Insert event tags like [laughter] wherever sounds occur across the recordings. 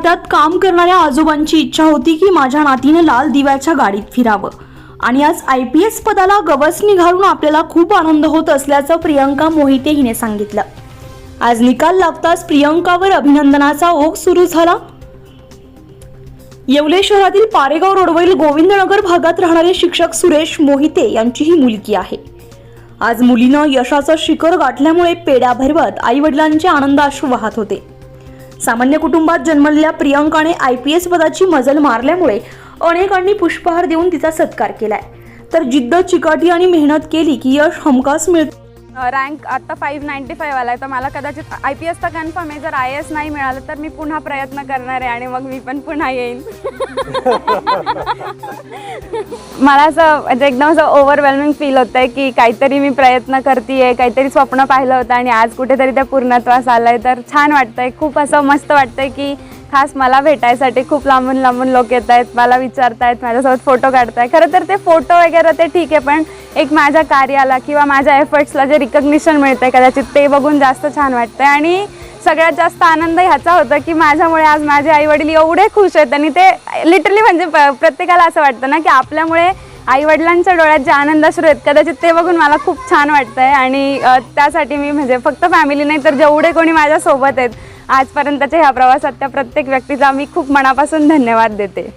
खात्यात काम करणाऱ्या आजोबांची इच्छा होती की माझ्या नातीनं लाल दिव्याच्या गाडीत फिरावं. आणि आज आय पी एस पदाला गवसणी घालून आपल्याला खूप आनंद होत असल्याचं प्रियंका मोहिते हिने सांगितलं. आज निकाल लागताच प्रियंकावर अभिनंदनाचा ओघ सुरू झाला. येवले शहरातील पारेगाव रोडवरील गोविंदनगर भागात राहणारे शिक्षक सुरेश मोहिते यांची ही मुलगी आहे. आज मुलीनं यशाचं शिखर गाठल्यामुळे पेड्या भरवत आई वडिलांचे आनंदाश्रू वाहत होते. सामान्य कुटुंबात जन्मलेल्या प्रियंकाने आय पी एस पदाची मजल मारल्यामुळे अनेकांनी पुष्पहार देऊन तिचा सत्कार केलाय. तर जिद्द चिकाटी आणि मेहनत केली की यश हमखास मिळतं. रँक आत्ता फाईव्ह नाईन्टी फाईव्ह आला आहे तर मला कदाचित आय पी एस तर कन्फर्म आहे. जर आय एस नाही मिळालं तर मी पुन्हा प्रयत्न करणार आहे आणि मग मी पण पुन्हा येईन. [laughs] मला असं म्हणजे एकदम असं ओव्हरवेल्मिंग फील होतं आहे की काहीतरी मी प्रयत्न करते काहीतरी स्वप्न पाहिलं होतं आणि आज कुठेतरी ते पूर्णत्वास आलं आहे तर छान वाटतं आहे खूप असं मस्त वाटतं आहे की खास मला भेटायसाठी खूप लांबून लांबून लोक येत आहेत मला विचारतायत माझ्यासोबत फोटो काढताय खरं तर ते फोटो वगैरे ते ठीक आहे पण एक माझ्या कार्याला किंवा माझ्या एफर्ट्सला जे रिकग्निशन मिळतं आहे कदाचित ते बघून जास्त छान वाटतं आहे आणि सगळ्यात जास्त आनंद ह्याचा होता की माझ्यामुळे आज माझे आईवडील एवढे खुश आहेत आणि ते लिटरली म्हणजे प्रत्येकाला असं वाटतं ना की आपल्यामुळे आईवडिलांच्या डोळ्यात जे आनंद सुरू आहेत कदाचित ते बघून मला खूप छान वाटतं आहे आणि त्यासाठी मी म्हणजे फक्त फॅमिली नाही तर जेवढे कोणी माझ्यासोबत आहेत आजपर्यंतच्या ह्या प्रवासात त्या प्रत्येक व्यक्तीचा मी खूप मनापासून धन्यवाद देते.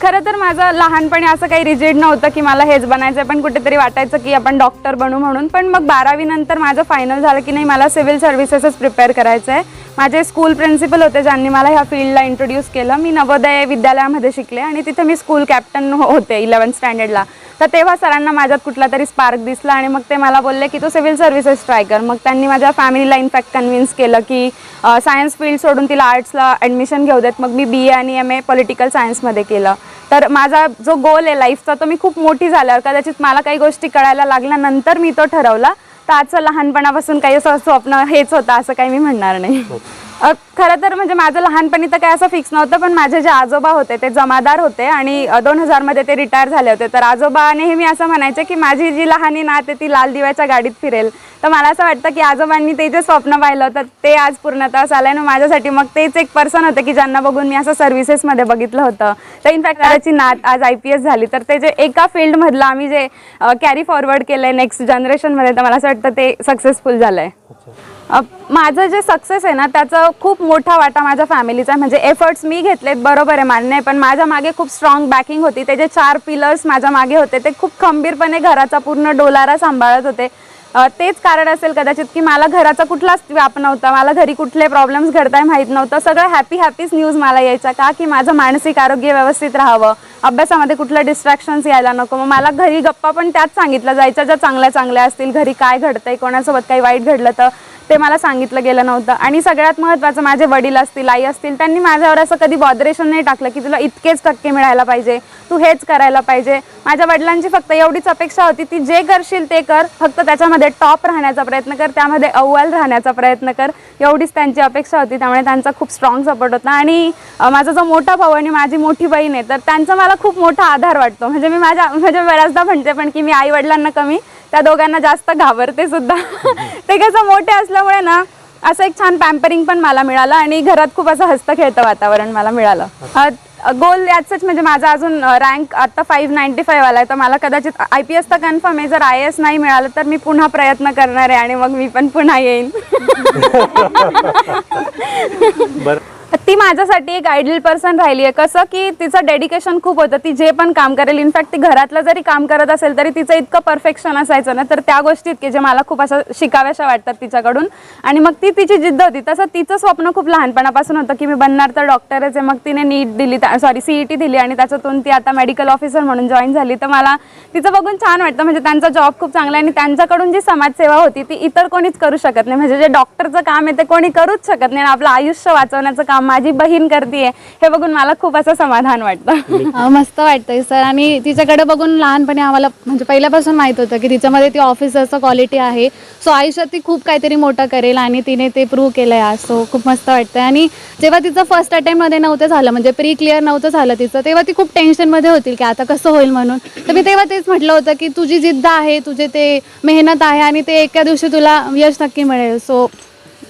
खरं तर माझं लहानपणी असं काही रिजिड नव्हतं की मला हेच बनायचं पण कुठेतरी वाटायचं की आपण डॉक्टर बनू म्हणून. पण मग बारावी नंतर माझं फायनल झालं की नाही मला सिव्हिल सर्व्हिसेसच प्रिपेअर करायचं आहे माझे स्कूल प्रिन्सिपल होते ज्यांनी मला ह्या फील्डला इंट्रोड्यूस केलं. मी नवोदय विद्यालयामध्ये शिकले आणि तिथे मी स्कूल कॅप्टन होते इलेवन्थ स्टँडर्डला तर तेव्हा सरांना माझ्यात कुठला तरी स्पार्क दिसला आणि मग ते मला बोलले की तू सिव्हिल सर्व्हिसेस ट्राय कर. मग त्यांनी माझ्या फॅमिलीला इनफॅक्ट कन्व्हिन्स केलं की सायन्स फील्ड सोडून तिला आर्ट्सला ॲडमिशन घेऊ देत. मग मी बी ए आणि एम ए पॉलिटिकल सायन्समध्ये केलं. तर माझा जो गोल आहे लाईफचा तो मी खूप मोठी झाल्यावर कदाचित मला काही गोष्टी कळायला लागल्यानंतर मी तो ठरवला. तर आजचं लहानपणापासून काही असं स्वप्न हेच होतं असं काही मी म्हणणार नाही. हो. खरं तर म्हणजे माझं लहानपणी तर काय असं फिक्स नव्हतं पण माझे जे आजोबा होते ते जमादार होते आणि दोन हजारमध्ये ते रिटायर झाले होते. तर आजोबा नेहमी असं म्हणायचे की माझी जी लहानी नात आहे ती लाल दिव्याच्या गाडीत फिरेल. तर मला असं वाटतं की आजोबांनी ते जे स्वप्न पाहिलं होतं ते आज पूर्णत्वास आलं आणि माझ्यासाठी मग तेच एक पर्सन होतं की ज्यांना बघून मी असं सर्व्हिसेसमध्ये बघितलं होतं. तर इनफॅक्ट त्याची नात आज आय पी एस झाली. तर ते जे एका फील्डमधलं आम्ही जे कॅरी फॉरवर्ड केलं आहे नेक्स्ट जनरेशनमध्ये तर मला असं वाटतं ते सक्सेसफुल झालं आहे माझं जे सक्सेस आहे ना त्याचा खूप मोठा वाटा माझ्या फॅमिलीचा म्हणजे एफर्ट्स मी घेतलेत बरोबर आहे मान्य आहे. पण माझ्या मागे खूप स्ट्रॉंग बॅकिंग होती. ते जे चार पिलर्स माझ्या मागे होते ते खूप खंबीरपणे घराचा पूर्ण डोलारा सांभाळत होते. तेच कारण असेल कदाचित की मला घराचा कुठलाच व्याप नव्हता. मला घरी कुठले प्रॉब्लेम्स घडताय माहीत नव्हतं. सगळं हॅपी हॅपीच न्यूज मला यायचा का? की माझं मानसिक आरोग्य व्यवस्थित राहावं. अभ्यासामध्ये कुठलं डिस्ट्रॅक्शन्स यायला नको. मग मला घरी गप्पा पण त्याच सांगितलं जायच्या ज्या चांगल्या चांगल्या असतील. घरी काय घडतंय कोणासोबत काही वाईट घडलं तर ते मला सांगितलं गेलं नव्हतं. आणि सगळ्यात महत्त्वाचं माझे वडील असतील आई असतील त्यांनी माझ्यावर असं कधी बॉदरेशन नाही टाकलं की तुला इतकेच टक्के मिळायला पाहिजे. तू हेच करायला पाहिजे. माझ्या वडिलांची फक्त एवढीच अपेक्षा होती ती जे करशील ते कर. फक्त त्याच्यामध्ये टॉप राहण्याचा प्रयत्न कर त्यामध्ये अव्वल राहण्याचा प्रयत्न कर. एवढीच त्यांची अपेक्षा होती त्यामुळे त्यांचा खूप स्ट्रॉंग सपोर्ट होता. आणि माझा जो मोठा भाऊ आणि माझी मोठी बहीण आहे तर त्यांचं मला खूप मोठा आधार वाटतो. म्हणजे मी माझ्या म्हणजे बऱ्याचदा म्हणते पण की मी आई वडिलांना कमी त्या दोघांना जास्त घाबरते सुद्धा. [laughs] ते कसं मोठे असल्यामुळे ना असं एक छान पॅम्परिंग पण मला मिळालं आणि घरात खूप असं हस्तखेळतं वातावरण मला मिळालं. गोल याचंच म्हणजे माझा अजून रँक आत्ता फाईव्ह नाईन्टी फाईव्ह आला आहे. तर मला कदाचित आय पी एस तर कन्फर्म आहे. जर आय एस नाही मिळालं तर मी पुन्हा प्रयत्न करणार आहे आणि मग मी पण पुन्हा येईन. [laughs] बरं. ती माझ्यासाठी एक आयडियल पर्सन राहिली आहे. कसं की तिचं डेडिकेशन खूप होतं. ती जे पण काम करेल इनफॅक्ट ती घरातलं जरी काम करत असेल तरी तिचं इतकं परफेक्शन असायचं ना तर त्या गोष्टीत की जे मला खूप असं शिकाव्याशा वाटतात तिच्याकडून. आणि मग ती तिची जिद्द होती. तसं तिचं स्वप्न खूप लहानपणापासून होतं की मी बनणार तर डॉक्टरच आहे. मग तिने नीट दिली सॉरी सी ई टी दिली आणि त्याच्यातून ती आता मेडिकल ऑफिसर म्हणून जॉईन झाली. तर मला तिचं बघून छान वाटतं. म्हणजे त्यांचा जॉब खूप चांगला आहे आणि त्यांच्याकडून जी समाजसेवा होती ती इतर कोणीच करू शकत नाही. म्हणजे जे डॉक्टरचं काम आहे ते कोणी करूच शकत नाही आणि आपलं आयुष्य वाचवण्याचं काम माझी बहीण करते हे बघून मला खूप असं समाधान वाटतं. अं, मस्त वाटतंय सर आणि तिच्याकडे बघून लहानपणी आम्हाला म्हणजे पहिल्यापासून माहीत होतं की तिच्यामध्ये ती ऑफिसरचं क्वालिटी आहे. सो आयुष्यात ती खूप काहीतरी मोठं करेल आणि तिने ते प्रूव्ह केलं आहे आज. सो खूप मस्त वाटतंय. आणि जेव्हा तिचं फर्स्ट अटेम्प्टमध्ये नव्हतं झालं म्हणजे प्री क्लिअर नव्हतं झालं तिचं तेव्हा ती खूप टेन्शनमध्ये होती की आता कसं होईल म्हणून. तर मी तेव्हा तेच म्हटलं होतं की तुझी जिद्द आहे तुझे ते मेहनत आहे आणि ते एका दिवशी तुला यश नक्की मिळेल. सो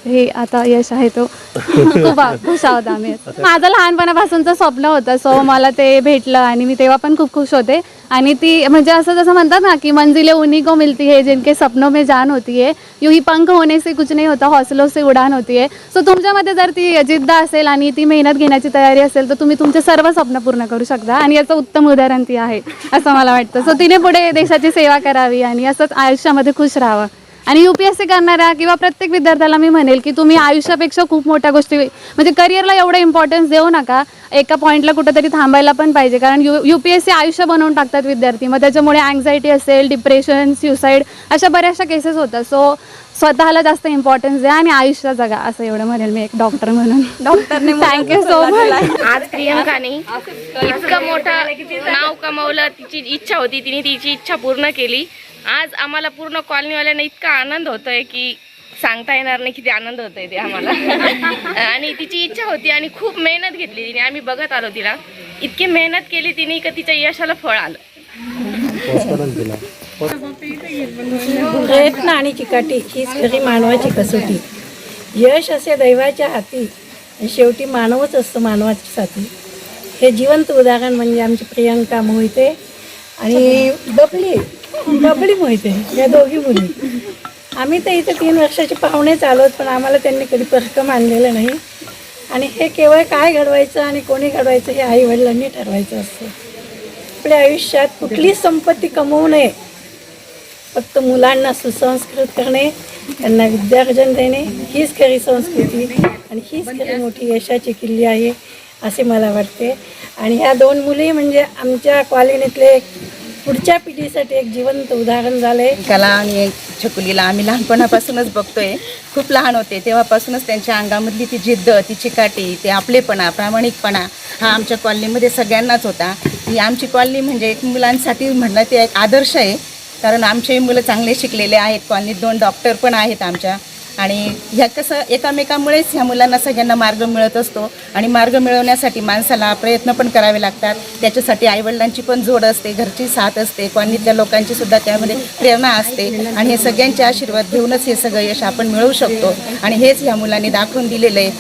हे आता यश आहे तो. खूप खुश आहोत आम्ही. माझं लहानपणापासूनचं स्वप्न होतं सो मला ते भेटलं आणि मी तेव्हा पण खूप खुश होते. आणि ती म्हणजे असं जसं म्हणतात ना की मंजिले उन्हीं को मिलती है जिनके सपनों में जान होती है. यू ही पंख होने से कुछ नाही होता हौसलों से उडान होती है. सो तुमच्यामध्ये जर ती जिद्द असेल आणि ती मेहनत घेण्याची तयारी असेल तर तुम्ही तुमचे सर्व स्वप्न पूर्ण करू शकता आणि याचं उत्तम उदाहरण ती आहे असं मला वाटतं. सो तिने पुढे देशाची सेवा करावी आणि असंच आयुष्यामध्ये खुश राहावं. आणि यू पी एस सी करणाऱ्या किंवा प्रत्येक विद्यार्थ्याला मी म्हणेल की तुम्ही आयुष्यापेक्षा खूप मोठ्या गोष्टी म्हणजे करिअरला एवढं इम्पॉर्टन्स देऊ नका. एका पॉईंटला कुठंतरी थांबायला पण पाहिजे. कारण U U P S C आयुष्य बनवून टाकतात विद्यार्थी. मग त्याच्यामुळे अँझायटी असेल डिप्रेशन सुसाईड अशा बऱ्याचशा केसेस होतात. सो स्वतःला जास्त इम्पॉर्टन्स द्या आणि आयुष्य जगा. असं एवढं म्हणेल मी एक डॉक्टर म्हणून. डॉक्टरने थँक्यू सो मच आज प्रियंकाने इतकं मोठं नाव कमवलं. तिची इच्छा होती. तिने तिची इच्छा पूर्ण केली. आज आम्हाला पूर्ण कॉलनीवाल्यांना इतका आनंद होतोय की सांगता येणार नाही किती आनंद होतोय ते आम्हाला. [laughs] आणि तिची इच्छा होती आणि खूप मेहनत घेतली तिने. आम्ही बघत आलो तिला. इतकी मेहनत केली तिने का तिच्या यशाला फळ आलं. प्रयत्न आणि चिकाटी हीच खरी मानवाची कसोटी. यश असे दैवाच्या हाती आणि शेवटी मानवच असतो मानवाची साथी हे जिवंत उदाहरण म्हणजे आमची प्रियंका मोहिते आणि बबली. बबली मोहिते या दोघी मुली. आम्ही तर इथे तीन वर्षाचे पाहुणेच आलोत पण आम्हाला त्यांनी कधी प्रश्न मानलेलं नाही. आणि हे केवळ काय घडवायचं आणि कोणी घडवायचं हे आई वडिलांनी ठरवायचं असतं. आपल्या आयुष्यात कुठलीच संपत्ती कमवू नये. फक्त मुलांना सुसंस्कृत करणे त्यांना विद्यार्जन देणे हीच खरी संस्कृती आणि हीच खरी मोठी यशाची किल्ली आहे असे मला वाटते. आणि ह्या दोन मुली म्हणजे आमच्या कॉलनीतले पुढच्या पिढीसाठी एक जिवंत उदाहरण झालं आहे कला आणि छकुलीला आम्ही लहानपणापासूनच बघतोय. खूप लहान होते तेव्हापासूनच त्यांच्या अंगामधली ती जिद्द ती चिकाटी ते आपलेपणा प्रामाणिकपणा हा आमच्या कॉलनीमध्ये सगळ्यांनाच होता. ही आमची कॉलनी म्हणजे एक मुलांसाठी म्हणणं ते एक आदर्श आहे. कारण आमचे मुलं चांगले शिकलेले आहेत. कॉलनीत दोन डॉक्टर पण आहेत आमच्या. आणि ह्या कसं एकामेकामुळेच ह्या मुलांना सगळ्यांना मार्ग मिळत असतो आणि मार्ग मिळवण्यासाठी माणसाला प्रयत्न पण करावे लागतात. त्याच्यासाठी आईवडिलांची पण जोड असते घरची साथ असते कॉलनीतल्या लोकांची सुद्धा त्यामध्ये प्रेरणा असते आणि हे सगळ्यांचे आशीर्वाद घेऊनच हे सगळं यश आपण मिळवू शकतो. आणि हेच ह्या मुलांनी दाखवून दिलेलं आहे.